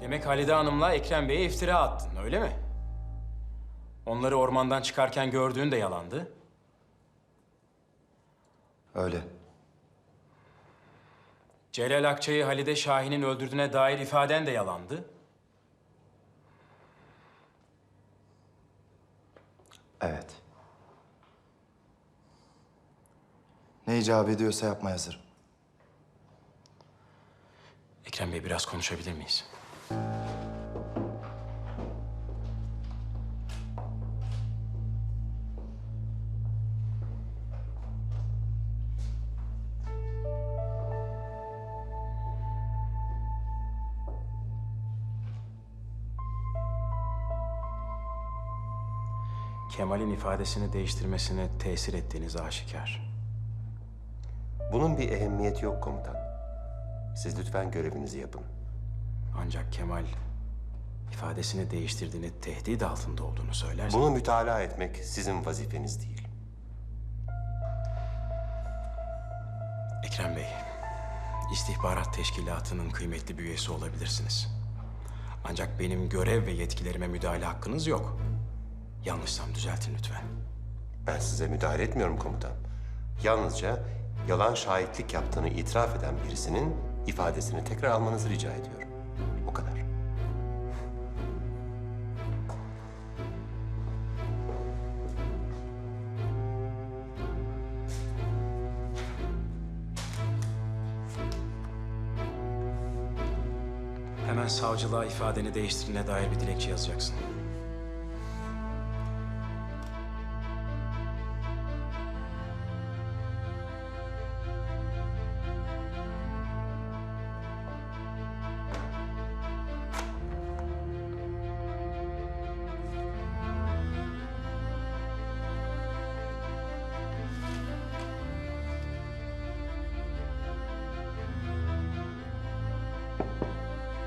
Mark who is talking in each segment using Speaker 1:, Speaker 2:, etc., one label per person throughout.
Speaker 1: Demek Halide Hanım'la Ekrem Bey'e iftira attın, öyle mi? Onları ormandan çıkarken gördüğün de yalandı.
Speaker 2: Öyle.
Speaker 1: Celal Akçay'ı Halide Şahin'in öldürdüğüne dair ifaden de yalandı.
Speaker 2: Evet. Ne icap ediyorsa yapmaya hazırım.
Speaker 1: Ekrem Bey biraz konuşabilir miyiz? Kemal'in ifadesini değiştirmesine tesir ettiğiniz aşikar.
Speaker 3: Bunun bir ehemmiyeti yok komutan. Siz lütfen görevinizi yapın.
Speaker 1: Ancak Kemal ifadesini değiştirdiğini tehdit altında olduğunu söylerse...
Speaker 3: Bunu mütalaa etmek sizin vazifeniz değil.
Speaker 1: Ekrem Bey, istihbarat teşkilatının kıymetli bir üyesi olabilirsiniz. Ancak benim görev ve yetkilerime müdahale hakkınız yok. Yanlışsam düzeltin lütfen.
Speaker 3: Ben size müdahale etmiyorum komutan. Yalnızca yalan şahitlik yaptığını itiraf eden birisinin ifadesini tekrar almanızı rica ediyorum. O kadar.
Speaker 1: Hemen savcılığa ifadeni değiştirine dair bir dilekçe yazacaksın.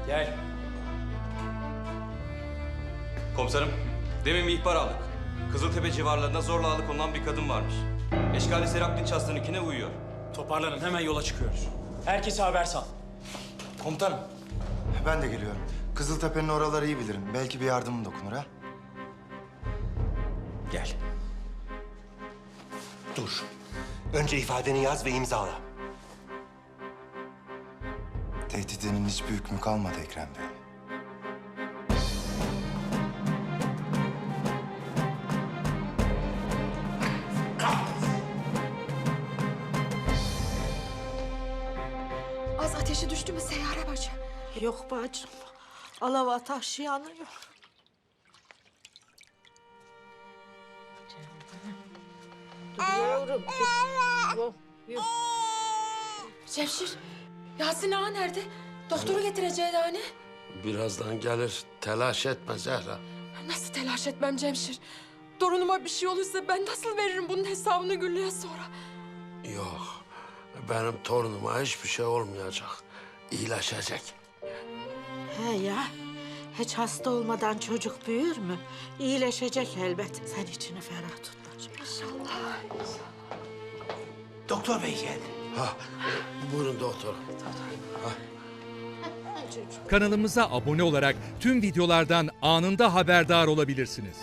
Speaker 1: Gel.
Speaker 4: Komiserim, demin bir ihbar aldık. Kızıltepe civarlarında zorla alıkonulan bir kadın varmış. Eşkali Selahattin Çastı'nınkine uyuyor.
Speaker 1: Toparlanın hemen yola çıkıyoruz. Herkese haber sal.
Speaker 2: Komutanım. Ben de geliyorum. Kızıltepe'nin oraları iyi bilirim. Belki bir yardımım dokunur ha.
Speaker 1: Gel.
Speaker 3: Dur. Önce ifadeni yaz ve imzala.
Speaker 2: Tehdidinin hiçbir hükmü kalmadı Ekrem Bey.
Speaker 5: Az ateşi düştü mü Seyyare bacı?
Speaker 6: Yok bacım. Alav ataş yanıyor. Dur yavrum. Dur. Yok, yok.
Speaker 5: Cemşir, Yasin ağa nerede? Doktoru getireceği hani.
Speaker 7: Birazdan gelir. Telaş etme Zehra.
Speaker 5: Nasıl telaş etmem Cemşir? Torunuma bir şey olursa ben nasıl veririm bunun hesabını Güllü'ye sonra?
Speaker 7: Yok. Benim torunuma hiçbir şey olmayacak. İyileşecek.
Speaker 6: He ya. Hiç hasta olmadan çocuk büyür mü? İyileşecek elbet. Sen içini ferah tut bacım.
Speaker 3: Doktor bey geldi.
Speaker 7: Buyurun doktor.
Speaker 8: Kanalımıza abone olarak tüm videolardan anında haberdar olabilirsiniz.